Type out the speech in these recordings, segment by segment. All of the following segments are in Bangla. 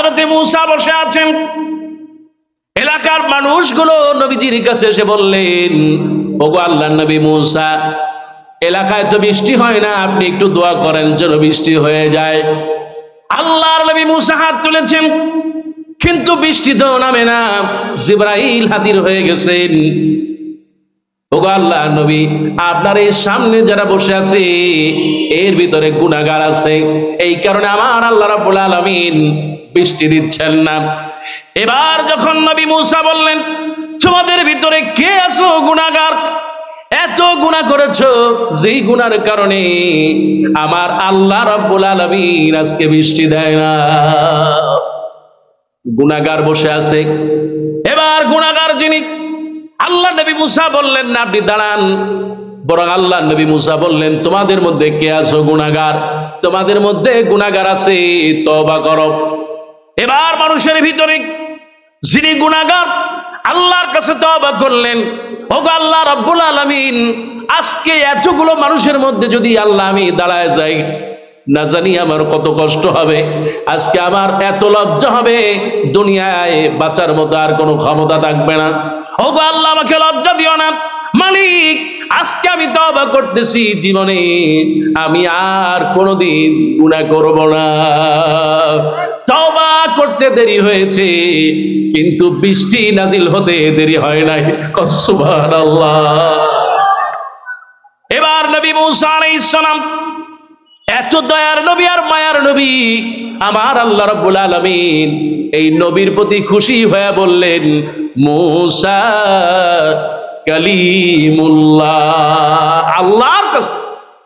হাজরতে মুসা বসে আছেন। এলাকার মানুষগুলো নবীজির কাছে এসে বললেন, ওগো আল্লাহ নবী মুসা, এলাকায় তো বৃষ্টি হয় না, আপনি একটু দোয়া করেন যেন বৃষ্টি হয়ে যায়। আল্লাহর নবী মুসা হাত তুলেছেন, কিন্তু বৃষ্টি তো নামে না, জিব্রাইল হাজির হয়ে গেছেন। ওগো আল্লাহ নবী, আপনার এই সামনে যারা বসে আছে, এর ভিতরে গুনাহগার আছে। এই কারণে আমার আল্লাহ রাব্বুল আলামিন বৃষ্টি দিচ্ছেন না। এবার যখন নবী মুসা বললেন, তোমাদের ভিতরে কে আছো গুনাহগার এত গুনাহ করেছ যেই গুণার কারণে আমার আল্লাহ রাব্বুল আলামিন আজকে বৃষ্টি দেয় না? গুনাহগার বসে আছে। এবার গুনাহগার যিনি, আল্লাহ নবী মুসা বললেন না, আপনি দাঁড়ান। বরং আল্লাহ নবী মুসা বললেন, তোমাদের মধ্যে কে আছো গুনাগার তোমাদের মধ্যে গুনাগার আছে তবা করো। এবার মানুষের ভিতরে যিনি গুনাগার আল্লাহর কাছে তবা করলেন, ওগো আল্লাহ রব্বুল আলামিন, আজকে এতগুলো মানুষের মধ্যে যদি আল্লাহ আমি দাঁড়ায় যাই, না জানি আমার কত কষ্ট হবে, আজকে আমার এত লজ্জা হবে, দুনিয়ায় বাঁচার মতো আর কোনো ক্ষমতা থাকবে না। ও গো আল্লাহ আমাকে লজ্জা দিও না। মালিক, আজকে আমি তবা করতেছি জীবনে। আমি আর কোনোদিন গুনাহ করব না। তবা করতে দেরি হয়েছে, কিন্তু বৃষ্টি নাজিল হতে দেরি হয় নাই। সুবহানাল্লাহ। এবার নবী মুসা আলাইহিস সালাম, এত দয়ার নবী আর মায়ার নবী, আমার আল্লাহ রাব্বুল আলামিন এই নবীর প্রতি খুশি হয়ে বললেন, মুসা কালিমুল্লাহ। আল্লাহর কাছে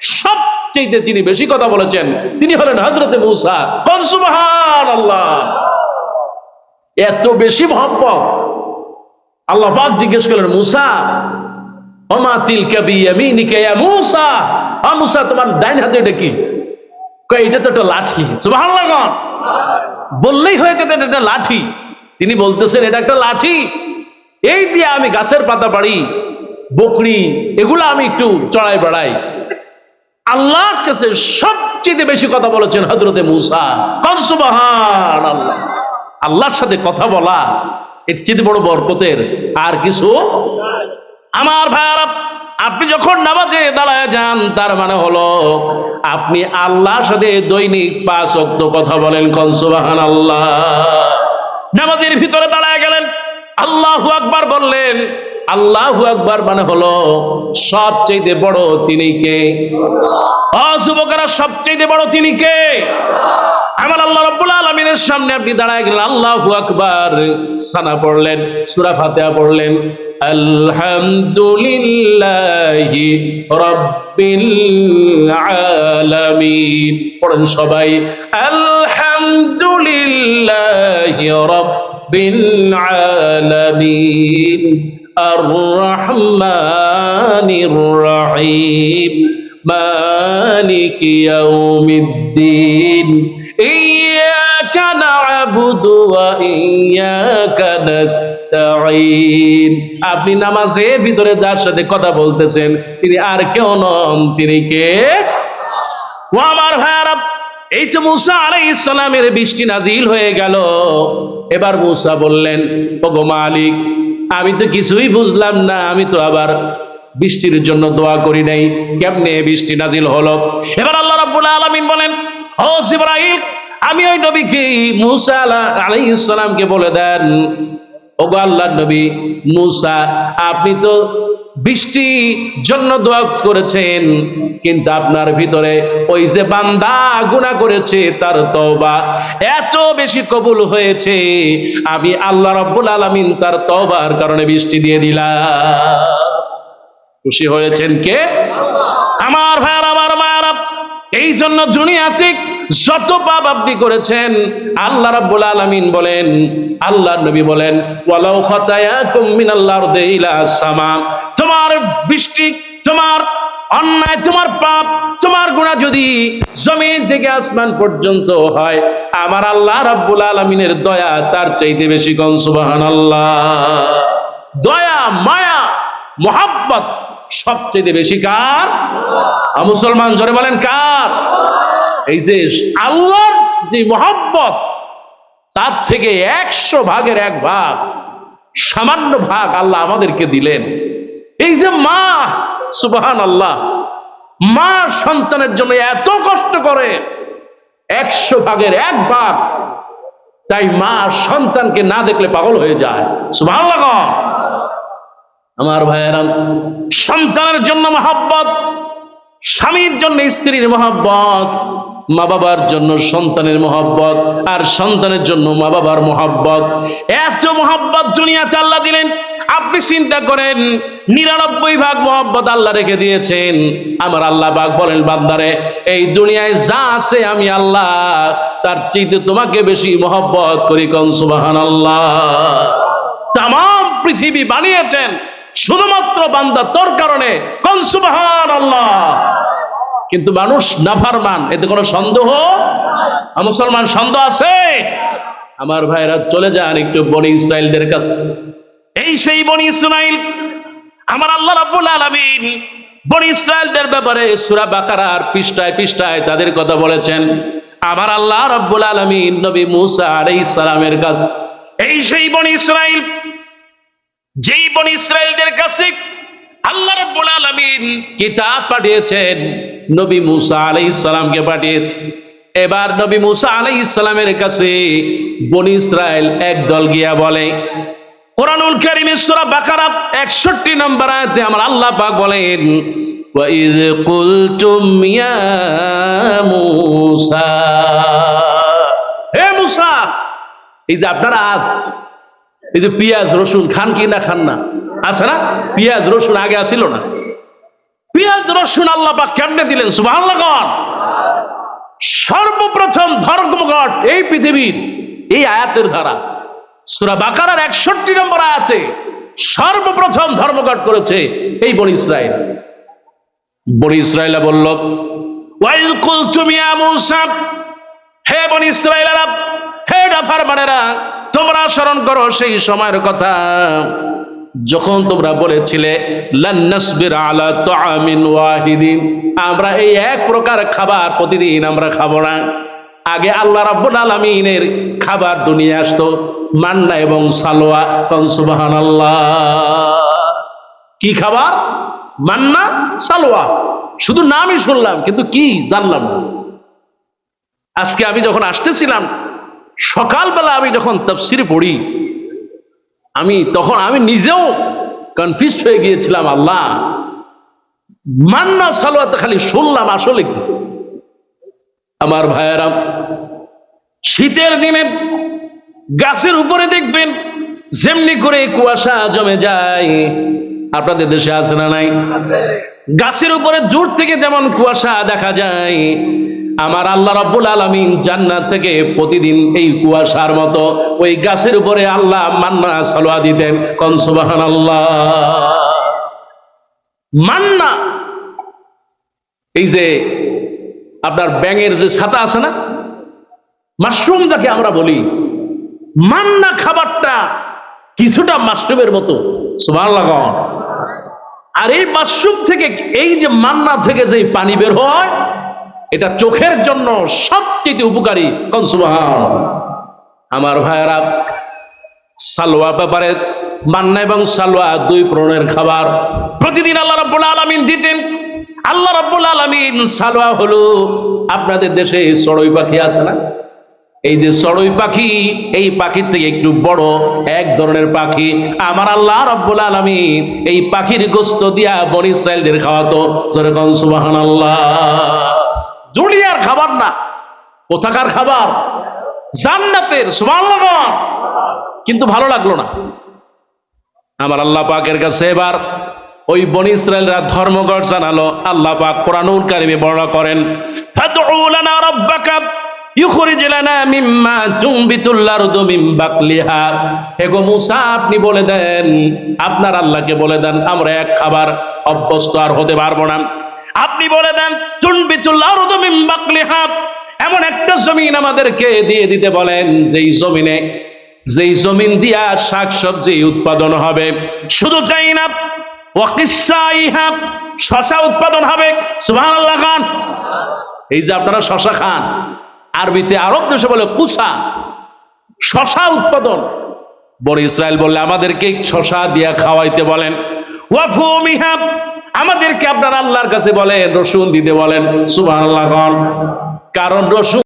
সবচেয়ে তিনি বেশি কথা বলেছেন, তিনি হলেন হযরতে মুসা। কোন সুবহানাল্লাহ। এত বেশি মহব্বত। আল্লাহ পাক জিজ্ঞেস করলেন, মুসা, ওমা তিলকা বিয়ামিনিকা ইয়া মুসা? আ মুসা, তোমার ডাইন হাতে এটা কি? কয়, এটা তো একটা লাঠি। সুবহানাল্লাহ? বললেই হয়েছে এটা একটা লাঠি। তিনি বলতেছেন, এটা একটা লাঠি। এই দিয়ে আমি গাছের পাতা বাড়ি, বকরি, এগুলো আমি একটু চড়াই বেড়াই। আল্লাহর কাছে সবচেয়ে বেশি কথা বলেছেন হজরতে মুসা। কনসুবাহান আল্লাহ আল্লাহর সাথে কথা বলা, এর চেয়ে বড় বরকতের আর কিছু আমার ভাইয়ারা, আপনি যখন নামাজে দাঁড়ায় যান, তার মানে হলো আপনি আল্লাহর সাথে দৈনিক পাঁচ অক্ত কথা বলেন কনসুবাহান আল্লাহ নামাজের ভিতরে দাঁড়ায় গেলেন। আল্লাহু আকবার বললেন, আল্লাহু আকবার মানে হলো সবচেয়ে বড় তিনি কে? অযুবকেরা সবচেয়ে বড় তিনি কে? আমার আল্লাহ রাব্বুল আলামিনের সামনে আপনি দাঁড়ায় গেলেন, আল্লাহু আকবার। সানা পড়লেন, সুরা ফাতিহা পড়লেন, আলহামদুলিল্লাহি আলামিন। পড়েন সবাই, আলহামদুলিল্লাহি রাব্বিল আলামিন الرحمن الرحيم مالك يوم الدين إياك نعبد وإياك نستعين আপনি নামাজের ভিতরে যার সাথে কথা বলতেছেন তিনি আর কেউ নন তিনি কে ও আমার ভাইয়ারা এই তো মুসা আলাই ইসলামের বৃষ্টি নাজিল হয়ে গেল। এবার মুসা বললেন, ওগো মালিক, আমি তো কিছুই বুঝলাম না, আমি তো আবার বৃষ্টির জন্য দোয়া করি নাই, কেমনে বৃষ্টি নাজিল হলো? এবার আল্লাহ রাব্বুল আলামিন বলেন, ও জিবরাইল, আমি ওই নবীকে, মুসা আলাইহিস সালামকে বলে দেন ওগো আল্লাহর নবী মুসা, আপনি তো বৃষ্টি জন্য দোয়া করেছেন, কিন্তু আপনার ভিতরে ওই যে বান্দা গুনাহ করেছে, তার তওবা এত বেশি কবুল হয়েছে, আমি আল্লাহ রাব্বুল আলামিন তার তওবার কারণে বৃষ্টি দিয়ে দিলাম। খুশি হয়েছেন কে? আমার ভাইয়ার, আমার মায়েরা, এই জন্য দুনিয়াতে যত পাপ আপনি করেছেন, আল্লাহ রাব্বুল আলামিন বলেন আল্লাহ নবী বলেন, ওয়ালাউ খাতায়াকুম মিনাল্লাহ ইলা সামা তোমার বৃষ্টি, তোমার অন্যায়, তোমার পাপ, তোমার গুণা যদি জমিন থেকে আসমান পর্যন্ত হয়, আমার আল্লাহ রাব্বুল আলামিনের দয়া তার চাইতে বেশি কোন সুবহানাল্লাহ। দয়া, মায়া, মোহাব্বত সবচেয়ে বেশি কার? মুসলমান জোরে বলেন কার? এই যে আল্লাহর যে মোহাব্বত, তার থেকে একশো ভাগের এক ভাগ, সামান্য ভাগ আল্লাহ আমাদেরকে দিলেন। এই যে মা সুবাহান আল্লাহ মা সন্তানের জন্য এত কষ্ট করে, একশো ভাগের এক ভাগ, তাই মা সন্তানকে না দেখলে পাগল হয়ে যায়। সুবাহ আমার ভাইয়েরা, সন্তানের জন্য মহাব্বত, স্বামীর জন্য স্ত্রীর মহাব্বত মা বাবার জন্য সন্তানের মহাব্বত আর সন্তানের জন্য মা বাবার মহাব্বত। এত মহাব্বত দুনিয়াতে আল্লাহ দিলেন। আপনি চিন্তা করেন, নিরানব্বই ভাগ মহাব্বত আল্লাহ রেখে দিয়েছেন। আমার আল্লাহ বাগ বলেন, বান্দারে, এই দুনিয়ায় যা আছে আমি আল্লাহ, তার চাইতে তোমাকে বেশি মহব্বত করি কন? সুবাহান আল্লাহ তাম পৃথিবী বানিয়েছেন। শুধুমাত্র বান্দা তোর কারণে। কন? সুবাহান আল্লাহ কিন্তু মানুষ নাফারমান, এতে কোনো সন্দেহ? মুসলমান সন্দেহ আছে? আমার ভাইরা চলে যান একটু বনি ইসরায়েলদের কাছে। এই সেই বনি ইসরাইল, আমার আল্লাহ রাব্বুল আলামিন বনি ইসরায়েলদের ব্যাপারে সূরা বাকারার পৃষ্ঠায় পৃষ্ঠায় তাদের কথা বলেছেন। আমার আল্লাহ রাব্বুল আলামিন নবী মূসা আলাইহিস সালামের কাছে, এই সেই বনি ইসরাইল, যেই বনি ইসরায়েলদের কাছে আল্লাহ রাব্বুল আলামিন কিতাব পাঠিয়েছেন। নবী মূসা আলাইহিস সালামকে পাঠিয়েছেন এবার নবী মূসা আলাইহিস সালামের কাছে বনি ইসরায়েল একদল গিয়া বলে কোরআনুল কারীমের সূরা বাকারা 61 নম্বর আয়াতে আমার আল্লাহ পাক বলেন وَإِذْ قُلْتُمْ يَا مُوسَى হে মুসা এই যে আপনারা আজ এই যে পেঁয়াজ রসুন খান কি না খান না আছে না পেঁয়াজ রসুন আগে আছিল না পেঁয়াজ, রসুন আল্লাহ পাক কেমনে দিলেন? কন সর্বপ্রথম ধর্মঘট এই পৃথিবীর, এই আয়াতের দ্বারা সুরা বাকারার একষট্টি নম্বর আয়াতে সর্বপ্রথম ধর্মঘট করেছে এই বনি ইসরায়েল। বনি ইসরায়েলা বলল, ওয়াইল কুল তুমি হে বনি ইসরায়েলেরা, হে ডাফার মানেরা তোমরা স্মরণ করো সেই সময়ের কথা। যখন তোমরা বলেছিলে আলা ওয়াহিদিন আমরা এই এক প্রকার খাবার প্রতিদিন আমরা খাব না। আগে আল্লাহ রাব্বুল আলামিনের খাবার দুনিয়া আসতো, মান্না এবং সালোয়া। সুবহানাল্লাহ। কি খাবার? মান্না, সালোয়া। শুধু নামই শুনলাম, কিন্তু কি জানলাম আজকে আমি যখন আসতেছিলাম, সকালবেলা আমি যখন তফসিরে পড়ি আমি তখন আমি নিজেও কনফিউজড হয়ে গিয়েছিলাম, আল্লাহ, মান্না সালোয়াতে খালি শুনলাম আসলে কি? আমার ভাইয়েরা, শীতের দিনে গাছের উপরে দেখবেন, যেমনি করে কুয়াশা জমে যায়। আপনাদের দেশে আছে না নাই? গাছের উপরে দূর থেকে যেমন কুয়াশা দেখা যায় আমার আল্লাহ রাব্বুল আলামিন জান্নাত থেকে প্রতিদিন এই কুয়াশার মতো ওই গাছের উপরে আল্লাহ মান্না সালোয়া দিতেন। কন সুবহানাল্লাহ। মান্না। এই যে আপনার ব্যাঙের যে ছাতা আছে না? মাশরুম যাকে আমরা বলি। মান্না খাবারটা কিছুটা মাশরুমের মতো। আর এই মাশরুম থেকে, এই যে মান্না থেকে যে পানি বের হয় এটা চোখের জন্য সবচেয়ে উপকারী কন আমার ভাইয়েরা, সালোয়া ব্যাপারে মান্না এবং সালোয়া দুই প্রণের খাবার। প্রতিদিন আল্লাহ রাব্বুল আলামিন দিতেন। আল্লাহ রাব্বুল আলামিন সালোয়া হলো আপনাদের দেশে চড়ুই পাখি আছে না? এই যে চড়ুই পাখি, এই পাখির থেকে একটু বড় এক ধরনের পাখি। আমার আল্লাহ রব্বুল আলামিন এই পাখির গোস্ত দিয়া বনি ইসরায়েলদের খাওয়াতো। যেরকম সুবহানাল্লাহ। দুনিয়ার খাবার না, কোথাকার খাবার? জান্নাতের, সুবহানাল্লাহ। কিন্তু ভালো লাগল না। আমার আল্লাহ পাকের কাছে এবার ওই বনি ইসরায়েলরা ধর্মঘট জানালো। আল্লাহ পাক কোরআনুল কারিমে বর্ণনা করেন, ফাদউ লানা রাব্বাকা ইউখরিজ লানা মিম্মা তুনবিতুল আরদু মিন বাকলিহা। হে গো মুসা, আপনি বলে দেন, আপনার আল্লাহকে বলে দেন, আমরা এক খাবার অভ্যস্ত আর হতে পারব না। আপনি বলে দেন মিন এমন একটা জমিন আমাদেরকে দিয়ে দিতে বলেন, যেই জমিনে, যেই জমিন দিয়া শাক সবজি উৎপাদন হবে। শুধু তাই না শশা উৎপাদন হবে। সুবহানাল্লাহ খান। এই যে আপনারা শশা খান, আরবিতে আরব দেশে বলে কুসা। শশা উৎপাদন। বড় ইসরায়েল বললে, আমাদেরকে শশা দিয়া খাওয়াইতে বলেন। ওয়াফুমিহা আমাদেরকে আপনার আল্লাহর কাছে বলেন রসুন দিতে বলেন সুবাহ কারণ রসুন